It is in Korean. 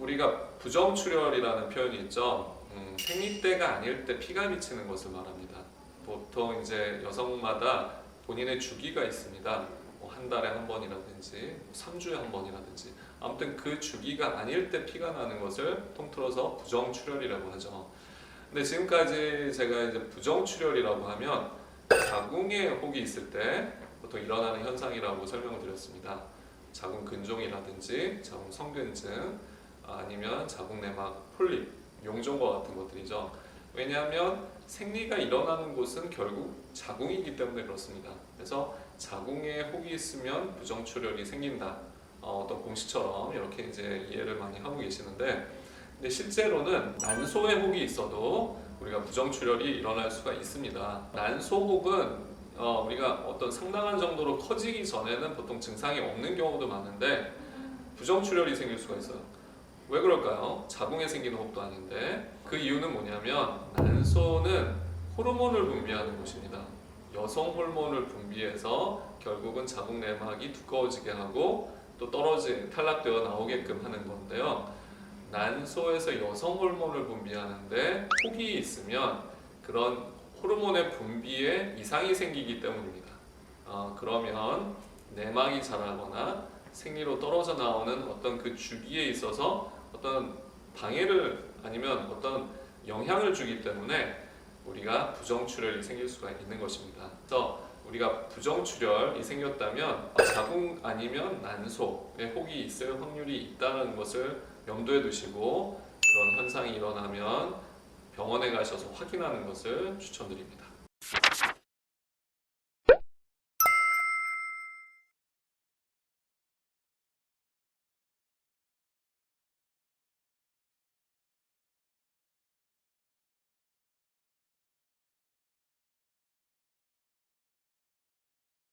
우리가 부정출혈이라는 표현이 있죠. 음, 생리 때가 아닐 때 피가 비치는 것을 말합니다. 보통 이제 여성마다 본인의 주기가 있습니다. 뭐 한 달에 한 번이라든지 3주에 한 번이라든지 아무튼 그 주기가 아닐 때 피가 나는 것을 통틀어서 부정출혈이라고 하죠. 근데 지금까지 제가 이제 부정출혈이라고 하면 자궁에 혹이 있을 때 보통 일어나는 현상이라고 설명을 드렸습니다. 자궁 근종이라든지 자궁 성근증 아니면 자궁 내막 폴립, 용종과 같은 것들이죠. 왜냐하면 생리가 일어나는 곳은 결국 자궁이기 때문에 그렇습니다. 그래서 자궁에 혹이 있으면 부정출혈이 생긴다. 어, 어떤 공식처럼 이렇게 이제 이해를 많이 하고 계시는데, 근데 실제로는 난소에 혹이 있어도 우리가 부정출혈이 일어날 수가 있습니다. 난소 혹은 어, 우리가 어떤 상당한 정도로 커지기 전에는 보통 증상이 없는 경우도 많은데 부정출혈이 생길 수가 있어요. 왜 그럴까요? 자궁에 생기는 혹도 아닌데 그 이유는 뭐냐면 난소는 호르몬을 분비하는 곳입니다. 여성 호르몬을 분비해서 결국은 자궁 내막이 두꺼워지게 하고 또 떨어진 탈락되어 나오게끔 하는 건데요. 난소에서 여성 호르몬을 분비하는데 혹이 있으면 그런 호르몬의 분비에 이상이 생기기 때문입니다. 어, 그러면 내막이 자라거나 생리로 떨어져 나오는 어떤 그 주기에 있어서 어떤 방해를 아니면 어떤 영향을 주기 때문에 우리가 부정출혈이 생길 수가 있는 것입니다. 그래서 우리가 부정출혈이 생겼다면 자궁 아니면 난소에 혹이 있을 확률이 있다는 것을 염두에 두시고 그런 현상이 일어나면 병원에 가셔서 확인하는 것을 추천드립니다.